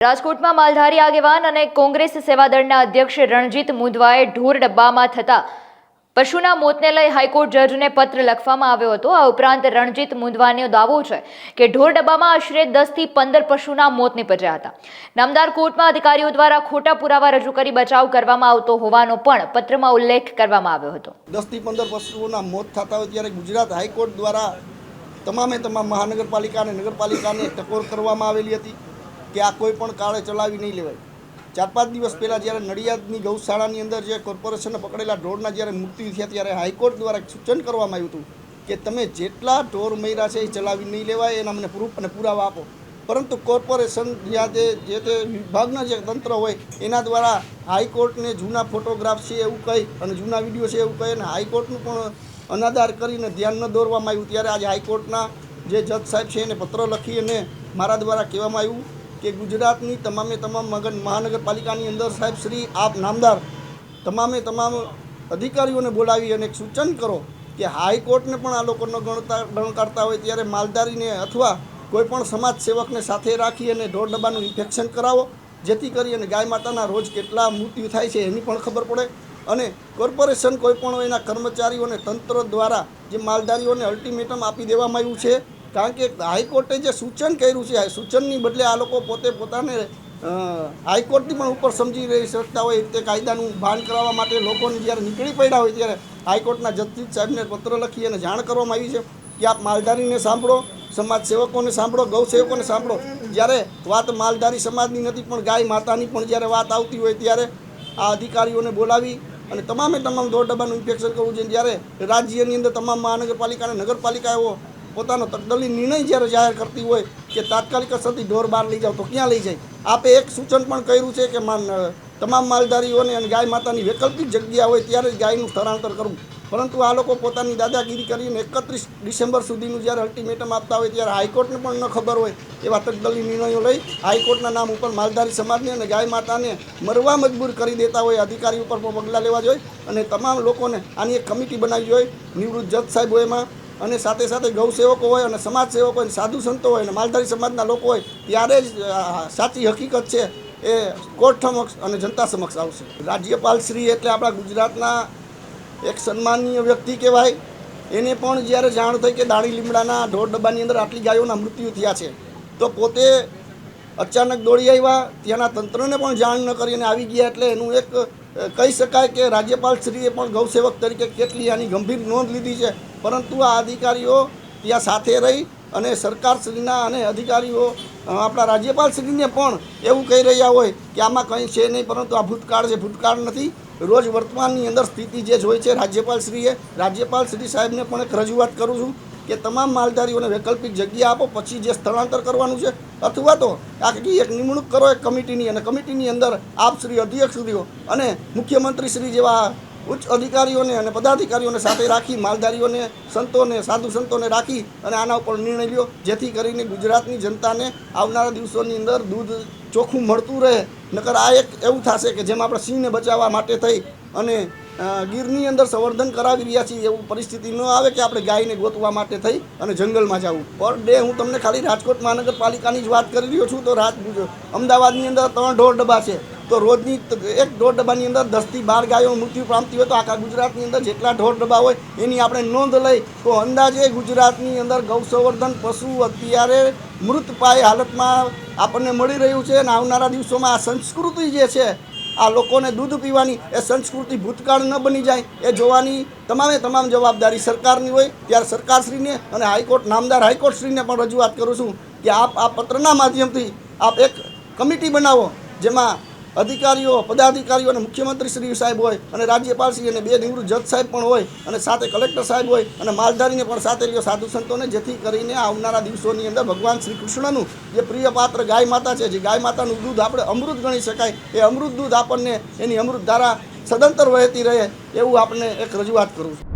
રાજકોટમાં માલધારી આગેવાન અને કોંગ્રેસ સેવાદળના અધ્યક્ષ રણજીત મુંદવાએ ઢોર ડબ્બામાં થતા પશુના મોતને લઈ હાઈકોર્ટ જજને પત્ર લખવામાં આવ્યો હતો. આ ઉપરાંત રણજીત મુંદવાનો દાવો છે કે ઢોર ડબ્બામાં આશરે દસથી પંદર પશુના મોત નીપજ્યા હતા. નામદાર કોર્ટમાં અધિકારીઓ દ્વારા ખોટા પુરાવા રજૂ કરી બચાવ કરવામાં આવતો હોવાનો પણ પત્રમાં ઉલ્લેખ કરવામાં આવ્યો હતો. દસથી પંદર પશુઓના મોત થતા હોય ત્યારે ગુજરાત હાઈકોર્ટ દ્વારા તમામે તમામ મહાનગરપાલિકા અને નગરપાલિકાને ટકોર કરવામાં આવેલી હતી. કે આ કોઈ પણ કાળે ચલાવી નહીં લેવાય. ચાર પાંચ દિવસ પહેલાં જ્યારે નડિયાદની ગૌશાળાની અંદર જે કોર્પોરેશને પકડેલા ઢોરના જ્યારે મૃત્યુ થયા ત્યારે હાઈકોર્ટ દ્વારા સૂચન કરવામાં આવ્યું હતું કે તમે જેટલા ઢોર મર્યા છે એ ચલાવી નહીં લેવાય, એના મને પ્રૂફ અને પુરાવા આપો. પરંતુ કોર્પોરેશન તે જે તે વિભાગના જે તંત્ર હોય, એના દ્વારા હાઈકોર્ટને જૂના ફોટોગ્રાફ છે એવું કહી અને જૂના વીડિયો છે એવું કહી અને હાઈકોર્ટનું પણ અનાદાર કરીને ધ્યાન ન દોરવામાં આવ્યું. ત્યારે આજે હાઈકોર્ટના જે જજ સાહેબ છે એને પત્ર લખી અને મારા દ્વારા કહેવામાં આવ્યું કે ગુજરાતની તમામે તમામ મગન મહાનગરપાલિકાની અંદર સાહેબ શ્રી આપ નામદાર તમામે તમામ અધિકારીઓને બોલાવી અને સૂચન કરો કે હાઈકોર્ટને પણ આ લોકોનો ગણતા, ગણકારતા હોય ત્યારે માલધારીને અથવા કોઈપણ સમાજ સેવકને સાથે રાખી અને ઢોર ડબ્બાનું ઇન્ફેક્શન કરાવો, જેથી કરી અને ગાય માતાના રોજ કેટલા મૃત્યુ થાય છે એની પણ ખબર પડે અને કોર્પોરેશન કોઈપણ એના કર્મચારીઓને તંત્ર દ્વારા જે માલધારીઓને અલ્ટિમેટમ આપી દેવામાં આવ્યું છે કારણ કે હાઈકોર્ટે જે સૂચન કર્યું છે સૂચનની બદલે આ લોકો પોતે પોતાને હાઈકોર્ટની પણ ઉપર સમજી રહી શકતા હોય તે કાયદાનું ભાન કરાવવા માટે લોકોને જ્યારે નીકળી પડ્યા હોય ત્યારે હાઈકોર્ટના જસ્ટિસ સાહેબને પત્ર લખી અને જાણ કરવામાં આવી છે કે આપ માલધારીને સાંભળો, સમાજ સેવકોને સાંભળો, ગૌ સેવકોને સાંભળો. જ્યારે વાત માલધારી સમાજની નથી, પણ ગાય માતાની પણ જ્યારે વાત આવતી હોય ત્યારે આ અધિકારીઓને બોલાવી અને તમામે તમામ દોઢ ડબ્બાનું ઇન્ફેક્શન કરવું જોઈએ. જ્યારે રાજ્યની અંદર તમામ મહાનગરપાલિકા અને નગરપાલિકાઓ પોતાનો તકદલી નિર્ણય જ્યારે જાહેર કરતી હોય કે તાત્કાલિક અસરથી ઢોર બહાર લઈ જાઓ તો ક્યાં લઈ જાય? આપે એક સૂચન પણ કર્યું છે કે તમામ માલધારીઓને અને ગાય માતાની વૈકલ્પિક જગ્યા હોય ત્યારે જ ગાયનું સ્થળાંતર કરવું. પરંતુ આ લોકો પોતાની દાદાગીરી કરીને એકત્રીસ ડિસેમ્બર સુધીનું જ્યારે અલ્ટિમેટમ આપતા હોય ત્યારે હાઈકોર્ટને પણ ન ખબર હોય એવા તકદલી નિર્ણયો લઈ હાઈકોર્ટના નામ ઉપર માલધારી સમાજને અને ગાય માતાને મરવા મજબૂર કરી દેતા હોય, અધિકારી ઉપર પણ પગલાં લેવા જોઈએ અને તમામ લોકોને આની એક કમિટી બનાવી જોઈએ. નિવૃત્ત જજ સાહેબ એમાં અને સાથે સાથે ગૌ સેવકો હોય અને સમાજ સેવકો હોય સાધુ સંતો હોય અને માલધારી સમાજના લોકો હોય, ત્યારે જ સાચી હકીકત છે એ કોર્ટ સમક્ષ અને જનતા સમક્ષ આવશે. રાજ્યપાલ શ્રી એટલે આપણા ગુજરાતના એક સન્માનીય વ્યક્તિ કહેવાય. એને પણ જ્યારે જાણ થઈ કે દાણી લીમડાના ઢોર ડબ્બાની અંદર આટલી ગાયોના મૃત્યુ થયા છે, તો પોતે અચાનક દોડી આવ્યા. ત્યાંના તંત્રને પણ જાણ ન કરીને આવી ગયા એટલે એનું એક કહી શકાય કે રાજ્યપાલ શ્રીએ પણ ગૌસેવક તરીકે કેટલી આની ગંભીર નોંધ લીધી છે. પરંતુ આ અધિકારીઓ ત્યાં સાથે રહી અને સરકારશ્રીના અને અધિકારીઓ આપણા રાજ્યપાલશ્રીને પણ એવું કહી રહ્યા હોય કે આમાં કંઈ છે નહીં, પરંતુ આ ભૂતકાળ છે. ભૂતકાળ નથી. રોજ વર્તમાનની અંદર સ્થિતિ જે જોઈ છે, રાજ્યપાલશ્રીએ. રાજ્યપાલ શ્રી સાહેબને પણ એક રજૂઆત કરું છું કે તમામ માલધારીઓને વૈકલ્પિક જગ્યા આપો, પછી જે સ્થળાંતર કરવાનું છે અથવા તો આખી એક નિમણૂક કરો એક કમિટીની અને કમિટીની અંદર આપ શ્રી અધ્યક્ષશ્રીઓ અને મુખ્યમંત્રી શ્રી જેવા ઉચ્ચ અધિકારીઓને અને પદાધિકારીઓને સાથે રાખી, માલધારીઓને, સંતોને, સાધુ સંતોને રાખી અને આના ઉપર નિર્ણય લ્યો. જેથી કરીને ગુજરાતની જનતાને આવનારા દિવસોની અંદર દૂધ ચોખ્ખું મળતું રહે. નકર આ એક એવું થશે કે જેમ આપણે સિંહને બચાવવા માટે થઈ અને ગીરની અંદર સંવર્ધન કરાવી રહ્યા છીએ એવું પરિસ્થિતિ ન આવે કે આપણે ગાયને ગોતવા માટે થઈ અને જંગલમાં જવું. પર ડે હું તમને ખાલી રાજકોટ મહાનગરપાલિકાની જ વાત કરી રહ્યો છું, તો રાત અમદાવાદની અંદર ત્રણ ઢોર ડબ્બા છે. તો રોજની એક ઢોર ડબ્બાની અંદર દસથી બાર ગાયો મૃત્યુ પામતી હોય તો આખા ગુજરાતની અંદર જેટલા ઢોર ડબ્બા હોય એની આપણે નોંધ લઈ તો અંદાજે ગુજરાતની અંદર ગૌ સંવર્ધન પશુ અત્યારે મૃત પાય હાલતમાં આપણને મળી રહ્યું છે અને આવનારા દિવસોમાં આ સંસ્કૃતિ જે છે આ લોકોને દૂધ પીવાની એ સંસ્કૃતિ ભૂતકાળ ન બની જાય, એ જોવાની તમામે તમામ જવાબદારી સરકારની હોય. ત્યારે સરકારશ્રીને અને હાઈકોર્ટ, નામદાર હાઈકોર્ટશ્રીને પણ રજૂઆત કરું છું કે આપ આ પત્રના માધ્યમથી આપ એક કમિટી બનાવો જેમાં અધિકારીઓ, પદાધિકારીઓ અને મુખ્યમંત્રી શ્રી સાહેબ હોય અને રાજ્યપાલ શ્રી અને બે નિવૃત્ત જજ સાહેબ પણ હોય અને સાથે કલેક્ટર સાહેબ હોય અને માલધારીને પણ સાથે લ્યો સાધુ સંતોને, જેથી કરીને આવનારા દિવસોની અંદર ભગવાન શ્રી કૃષ્ણનું જે પ્રિય પાત્ર ગાય માતા છે, જે ગાય માતાનું દૂધ આપણે અમૃત ગણી શકાય, એ અમૃત દૂધ આપણને એની અમૃત ધારા સદંતર વહેતી રહે એવું આપણે એક રજૂઆત કરું છું.